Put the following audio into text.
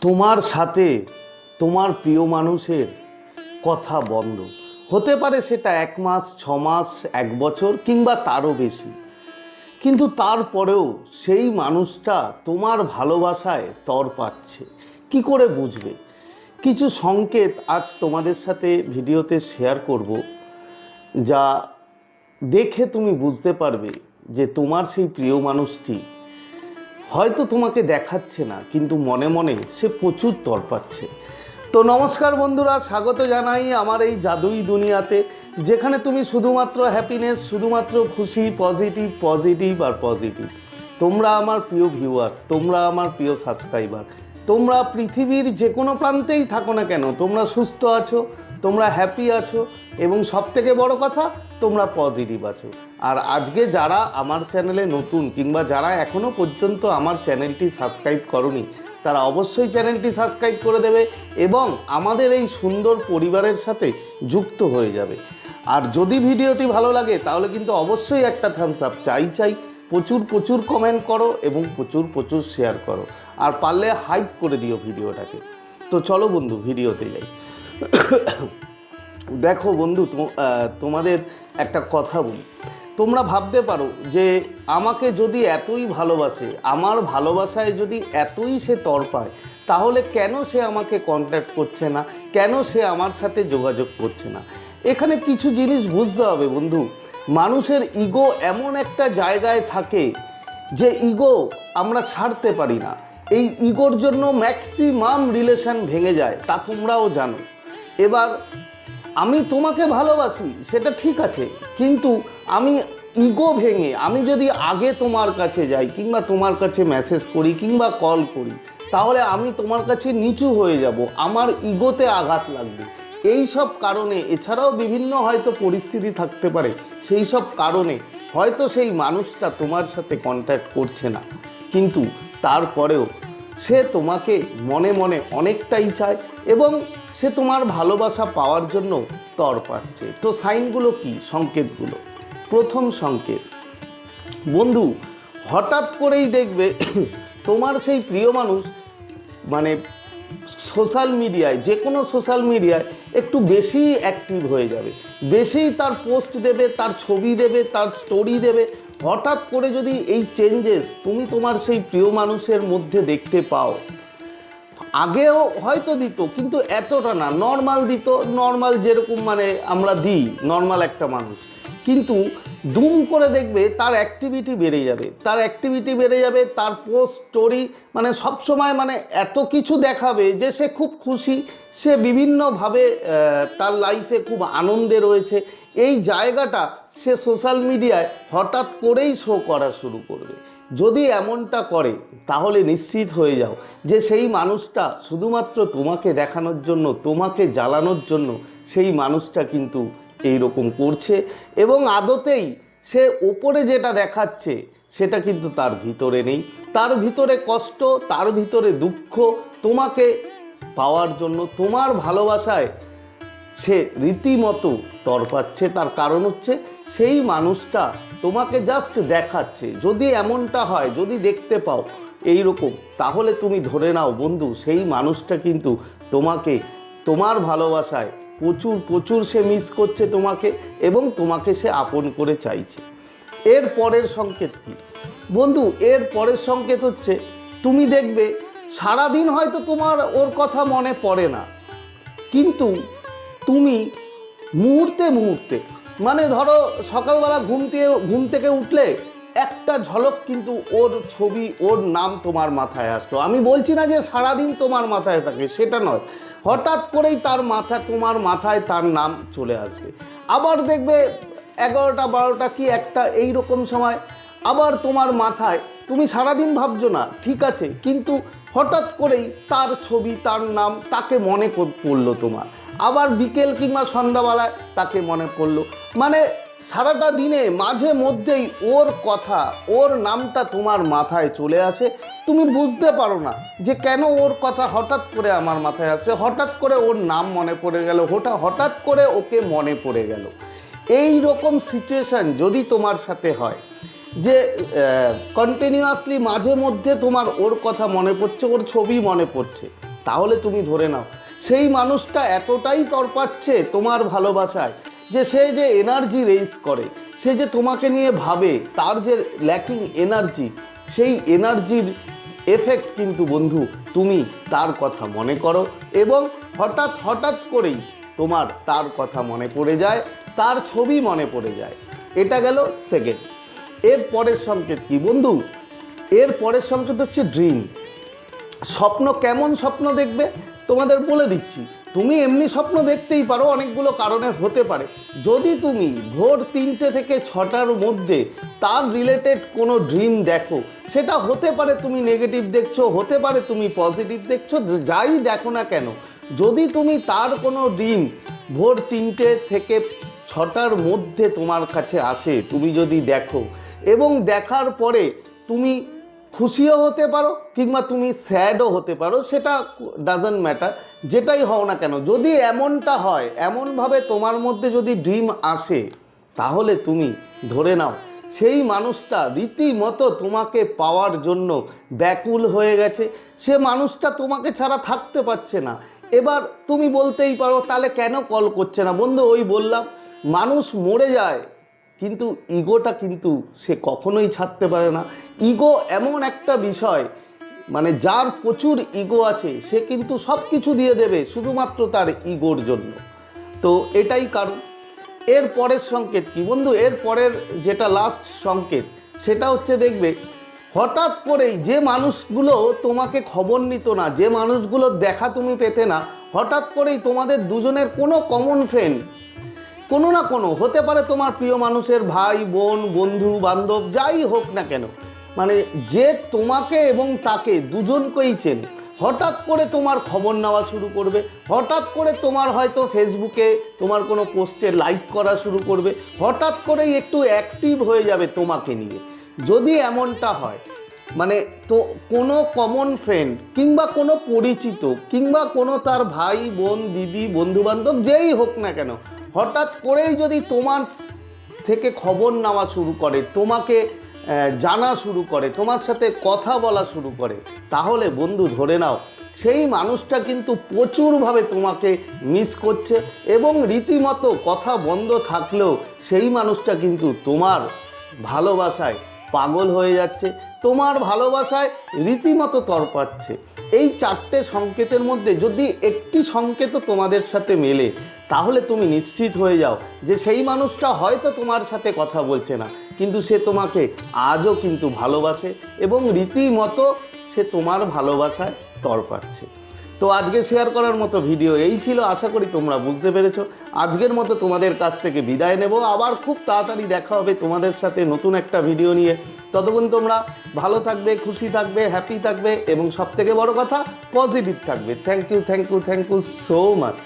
তোমার সাথে তোমার প্রিয় মানুষের কথা বন্ধ। হতে পারে সেটা এক মাস, ছ মাস, এক বছর কিংবা তারও বেশি। কিন্তু তারপরেও সেই মানুষটা তোমার ভালোবাসায় তর পাচ্ছে। কি করে বুঝবে? কিছু সংকেত আজ তোমাদের সাথে ভিডিওতে শেয়ার করব, যা দেখে তুমি বুঝতে পারবে যে তোমার সেই প্রিয় মানুষটি হয়তো তোমাকে দেখাচ্ছে না, কিন্তু মনে মনে সে প্রচুর তরপাচ্ছে তো নমস্কার বন্ধুরা, স্বাগত জানাই আমার এই জাদুই দুনিয়াতে, যেখানে তুমি শুধুমাত্র হ্যাপিনেস শুধুমাত্র খুশি পজিটিভ পজিটিভ আর পজিটিভ তোমরা আমার প্রিয় ভিউয়ার্স তোমরা আমার প্রিয় সাবস্ক্রাইবার তোমরা পৃথিবীর যে কোনো প্রান্তেই থাকো না কেন, তোমরা সুস্থ আছো, তোমরা হ্যাপি আছো, এবং সবথেকে বড় কথা, তোমরা পজিটিভ আছো। আর আজকে যারা আমার চ্যানেলে নতুন, কিংবা যারা এখনও পর্যন্ত আমার চ্যানেলটি সাবস্ক্রাইব করনি, তারা অবশ্যই চ্যানেলটি সাবস্ক্রাইব করে দেবে এবং আমাদের এই সুন্দর পরিবারের সাথে যুক্ত হয়ে যাবে। আর যদি ভিডিওটি ভালো লাগে, তাহলে কিন্তু অবশ্যই একটা থামস আপ চাই চাই প্রচুর প্রচুর কমেন্ট করো এবং প্রচুর প্রচুর শেয়ার করো। আর পারলে হাইপ করে দিও ভিডিওটাকে। তো চলো বন্ধু, ভিডিওতে যাই। দেখো বন্ধু তোমাদের একটা কথা বলি। তোমরা ভাবতে পারো যে আমাকে যদি এতই ভালোবাসে, আমার ভালোবাসায় যদি এতই সে তরপায় তাহলে কেন সে আমাকে কন্ট্যাক্ট করছে না? কেন সে আমার সাথে যোগাযোগ করছে না? এখানে কিছু জিনিস বুঝতে হবে, বন্ধু। মানুষের ইগো এমন একটা জায়গায় থাকে যে ইগো আমরা ছাড়তে পারি না। এই ইগোর জন্য ম্যাক্সিমাম রিলেশন ভেঙে যায়, তা তোমরাও জানো। এবার, আমি তোমাকে ভালোবাসি, সেটা ঠিক আছে, কিন্তু আমি ইগো ভেঙে, আমি যদি আগে তোমার কাছে যাই, কিংবা তোমার কাছে মেসেজ করি, কিংবা কল করি, তাহলে আমি তোমার কাছে নিচু হয়ে যাব, আমার ইগোতে আঘাত লাগবে। এই সব কারণে, এছাড়াও বিভিন্ন হয়তো পরিস্থিতি থাকতে পারে সেই সব কারণে হয়তো সেই মানুষটা তোমার সাথে কন্ট্যাক্ট করছে না। কিন্তু তারপরেও সে তোমাকে মনে মনে অনেকটাই চায় এবং সে তোমার ভালোবাসা পাওয়ার জন্য তর পাচ্ছে। তো সাইনগুলো কি? সংকেতগুলো। প্রথম সংকেত, বন্ধু, হঠাৎ করেই দেখবে তোমার সেই প্রিয় মানুষ মানে সোশ্যাল মিডিয়ায়, যে কোনো সোশ্যাল মিডিয়ায় একটু বেশি অ্যাক্টিভ হয়ে যাবে। বেশি তার পোস্ট দেবে, তার ছবি দেবে, তার স্টোরি দেবে। হঠাৎ করে যদি এই চেঞ্জেস তুমি তোমার সেই প্রিয় মানুষের মধ্যে দেখতে পাও, আগেও হয়তো দিত, কিন্তু এতটা না। নর্মাল দিত নর্মাল যেরকম মানে আমরা দিই নর্মাল একটা মানুষ। কিন্তু দুম করে দেখবে তার অ্যাক্টিভিটি বেড়ে যাবে। তার অ্যাক্টিভিটি বেড়ে যাবে, তার পোস্ট স্টোরি মানে সবসময় মানে এত কিছু দেখাবে যে সে খুব খুশি। সে বিভিন্নভাবে তার লাইফে খুব আনন্দে রয়েছে। এই জায়গাটা সে সোশ্যাল মিডিয়ায় হঠাৎ করেই শো করা শুরু করবে। যদি এমনটা করে, তাহলে নিশ্চিত হয়ে যাও যে সেই মানুষটা শুধুমাত্র তোমাকে দেখানোর জন্য, তোমাকে জ্বালানোর জন্য, সেই মানুষটা কিন্তু এই রকম করছে এবং আদতেই সে ওপরে যেটা দেখাচ্ছে সেটা কিন্তু তার ভিতরে নেই। তার ভিতরে কষ্ট, তার ভিতরে দুঃখ, তোমাকে পাওয়ার জন্য, তোমার ভালোবাসায় সে রীতিমতো তরপাচ্ছে তার কারণ হচ্ছে সেই মানুষটা তোমাকে জাস্ট দেখাচ্ছে। যদি এমনটা হয়, যদি দেখতে পাও এই রকম তাহলে তুমি ধরে নাও বন্ধু, সেই মানুষটা কিন্তু তোমাকে, তোমার ভালোবাসায় প্রচুর প্রচুর সে মিস করছে তোমাকে এবং তোমাকে সে আপন করে চাইছে। এর পরের সংকেত কি? বন্ধু, এর পরের সংকেত হচ্ছে, তুমি দেখবে সারাদিন হয়তো তোমার ওর কথা মনে পড়ে না। কিন্তু তুমি মুহূর্তে মুহূর্তে মানে ধরো সকালবেলা ঘুম থেকে ঘুম থেকে উঠলে একটা ঝলক কিন্তু ওর ছবি, ওর নাম তোমার মাথায় আসলো। আমি বলছি না যে সারাদিন তোমার মাথায় থাকে, সেটা নয়। হঠাৎ করেই তার মাথা, তোমার মাথায় তার নাম চলে আসবে। আবার দেখবে এগারোটা, বারোটা কি একটা এই রকম সময়। আবার তোমার মাথায়, তুমি সারাদিন ভাবছ না, ঠিক আছে, কিন্তু হঠাৎ করেই তার ছবি, তার নাম তাকে মনে পড়ল তোমার। আবার বিকেল কিংবা সন্ধ্যাবেলায় তাকে মনে পড়ল মানে সারাটা দিনে মাঝে মধ্যেই ওর কথা, ওর নামটা তোমার মাথায় চলে আসে। তুমি বুঝতে পারো না যে কেন ওর কথা হঠাৎ করে আমার মাথায় আসে। হঠাৎ করে ওর নাম মনে পড়ে গেল হঠাৎ হঠাৎ করে ওকে মনে পড়ে গেল। এই রকম সিচুয়েশান যদি তোমার সাথে হয়, যে কন্টিনিউয়াসলি মাঝে মধ্যে তোমার ওর কথা মনে পড়ছে, ওর ছবি মনে পড়ছে, তাহলে তুমি ধরে নাও। সেই মানুষটা এতটাই তরপাচ্ছে তোমার ভালোবাসায় যে সে যে এনার্জি রেজ করে, সে যে তোমাকে নিয়ে ভাবে, তার যে ল্যাকিং এনার্জি সেই এনার্জির এফেক্ট কিন্তু বন্ধু, তুমি তার কথা মনে করো এবং হঠাৎ হঠাৎ করেই তোমার তার কথা মনে পড়ে যায়, তার ছবি মনে পড়ে যায়। এটা গেল সেকেন্ড এর পরের সংকেত কি বন্ধু? এর পরের সংকেত হচ্ছে ড্রিম স্বপ্ন কেমন স্বপ্ন দেখবে? তোমাদের বলে দিচ্ছি। তুমি এমনি স্বপ্ন দেখতেই পারো, অনেকগুলো কারণে হতে পারে। যদি তুমি ভোর তিনটে থেকে ছটার মধ্যে তার রিলেটেড কোনো ড্রিম দেখো, সেটা হতে পারে তুমি নেগেটিভ দেখছ, হতে পারে তুমি পজিটিভ দেখছ, যাই দেখো না কেন, যদি তুমি তার কোনো ড্রিম ভোর তিনটে থেকে ছটার মধ্যে তোমার কাছে আসে, তুমি যদি দেখো, এবং দেখার পরে তুমি খুশিও হতে পারো কিংবা তুমি স্যাডও হতে পারো, সেটা ডাজন্ট ম্যাটার যেটাই হও না কেন। যদি এমনটা হয়, এমনভাবে তোমার মধ্যে যদি ড্রিম আসে, তাহলে তুমি ধরে নাও, সেই মানুষটা রীতিমতো তোমাকে পাওয়ার জন্য ব্যাকুল হয়ে গেছে। সে মানুষটা তোমাকে ছাড়া থাকতে পারছে না। এবার তুমি বলতেই পারো, তাহলে কেন কল করছে না? বন্ধু, ওই বললাম, মানুষ মরে যায় কিন্তু ইগোটা কিন্তু সে কখনোই ছাড়তে পারে না। ইগো এমন একটা বিষয় মানে যার প্রচুর ইগো আছে, সে কিন্তু সব কিছু দিয়ে দেবে শুধুমাত্র তার ইগোর জন্য। তো এটাই কারণ। এর পরের সংকেত কি বন্ধু? এর পরের যেটা লাস্ট সংকেত, সেটা হচ্ছে দেখবে, হঠাৎ করেই যে মানুষগুলো তোমাকে খবর নিত না, যে মানুষগুলো দেখা তুমি পেতে না, হঠাৎ করেই তোমাদের দুজনের কোনো কমন ফ্রেন্ড কোনো না কোনো, হতে পারে তোমার প্রিয় মানুষের ভাই, বোন, বন্ধু, বান্ধব, যাই হোক না কেন মানে যে তোমাকে এবং তাকে দুজনকেই চেনে, হঠাৎ করে তোমার খবর নেওয়া শুরু করবে, হঠাৎ করে তোমার হয়তো ফেসবুকে তোমার কোনো পোস্টে লাইক করা শুরু করবে, হঠাৎ করেই একটু অ্যাক্টিভ হয়ে যাবে তোমাকে নিয়ে। যদি এমনটা হয় মানে তো কোনো কমন ফ্রেন্ড কিংবা কোনো পরিচিত কিংবা কোনো তার ভাই, বোন, দিদি বন্ধু বান্ধব যেই হোক না কেন হঠাৎ করেই যদি তোমার থেকে খবর নেওয়া শুরু করে, তোমাকে জানা শুরু করে, তোমার সাথে কথা বলা শুরু করে, তাহলে বন্ধু ধরে নাও, সেই মানুষটা কিন্তু প্রচুরভাবে তোমাকে মিস করছে এবং রীতিমতো কথা বন্ধ থাকলেও সেই মানুষটা কিন্তু তোমার ভালোবাসায় পাগল হয়ে যাচ্ছে। তোমার ভালোবাসায় রীতিমতো তরপাচ্ছে এই চারটে সংকেতের মধ্যে যদি একটি সংকেত তোমাদের সাথে মেলে, তাহলে তুমি নিশ্চিত হয়ে যাও যে সেই মানুষটা হয়তো তোমার সাথে কথা বলছে না। কিন্তু সে তোমাকে আজও কিন্তু ভালোবাসে এবং রীতিমতো সে তোমার ভালোবাসায় তরপাচ্ছে তো আজকে শেয়ার করার মতো ভিডিও এই ছিল, আশা করি তোমরা বুঝতে পেরেছ। আজকের মতো তোমাদের কাছ থেকে বিদায় নেব। আবার খুব তাড়াতাড়ি দেখা হবে তোমাদের সাথে নতুন একটা ভিডিও নিয়ে। ততক্ষণ তোমরা ভালো থাকবে, খুশি থাকবে হ্যাপি থাকবে এবং সব থেকে বড় কথা পজিটিভ থাকবে। Thank you thank you thank you so much